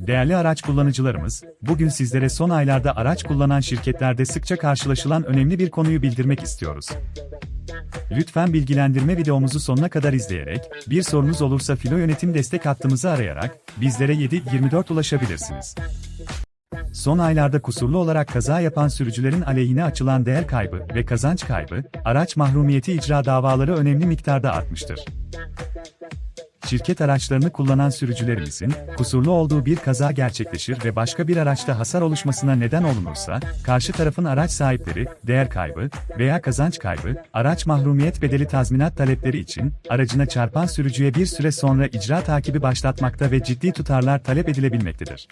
Değerli araç kullanıcılarımız, bugün sizlere son aylarda araç kullanan şirketlerde sıkça karşılaşılan önemli bir konuyu bildirmek istiyoruz. Lütfen bilgilendirme videomuzu sonuna kadar izleyerek, bir sorunuz olursa filo yönetim destek hattımızı arayarak, bizlere 7-24 ulaşabilirsiniz. Son aylarda kusurlu olarak kaza yapan sürücülerin aleyhine açılan değer kaybı ve kazanç kaybı, araç mahrumiyeti icra davaları önemli miktarda artmıştır. Şirket araçlarını kullanan sürücülerimizin, kusurlu olduğu bir kaza gerçekleşir ve başka bir araçta hasar oluşmasına neden olunursa, karşı tarafın araç sahipleri, değer kaybı veya kazanç kaybı, araç mahrumiyet bedeli tazminat talepleri için, aracına çarpan sürücüye bir süre sonra icra takibi başlatmakta ve ciddi tutarlar talep edilebilmektedir.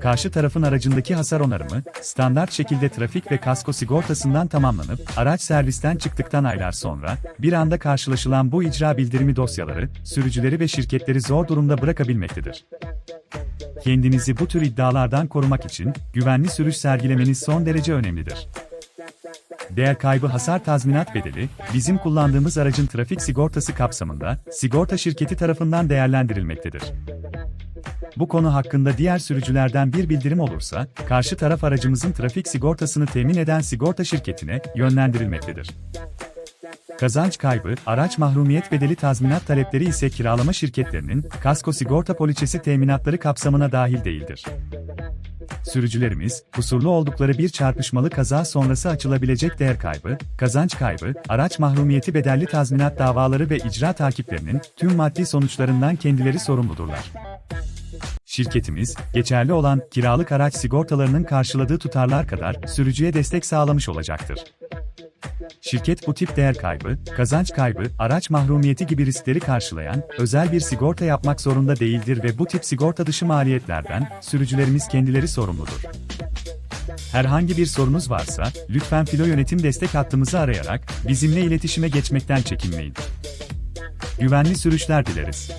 Karşı tarafın aracındaki hasar onarımı, standart şekilde trafik ve kasko sigortasından tamamlanıp, araç servisten çıktıktan aylar sonra, bir anda karşılaşılan bu icra bildirimi dosyaları, sürücüleri ve şirketleri zor durumda bırakabilmektedir. Kendinizi bu tür iddialardan korumak için, güvenli sürüş sergilemeniz son derece önemlidir. Değer kaybı hasar tazminat bedeli, bizim kullandığımız aracın trafik sigortası kapsamında, sigorta şirketi tarafından değerlendirilmektedir. Bu konu hakkında diğer sürücülerden bir bildirim olursa, karşı taraf aracımızın trafik sigortasını temin eden sigorta şirketine yönlendirilmektedir. Kazanç kaybı, araç mahrumiyet bedeli tazminat talepleri ise kiralama şirketlerinin kasko sigorta poliçesi teminatları kapsamına dahil değildir. Sürücülerimiz, kusurlu oldukları bir çarpışmalı kaza sonrası açılabilecek değer kaybı, kazanç kaybı, araç mahrumiyeti bedelli tazminat davaları ve icra takiplerinin tüm maddi sonuçlarından kendileri sorumludurlar. Şirketimiz, geçerli olan kiralık araç sigortalarının karşıladığı tutarlar kadar sürücüye destek sağlamış olacaktır. Şirket bu tip değer kaybı, kazanç kaybı, araç mahrumiyeti gibi riskleri karşılayan özel bir sigorta yapmak zorunda değildir ve bu tip sigorta dışı maliyetlerden sürücülerimiz kendileri sorumludur. Herhangi bir sorunuz varsa, lütfen filo yönetim destek hattımızı arayarak bizimle iletişime geçmekten çekinmeyin. Güvenli sürüşler dileriz.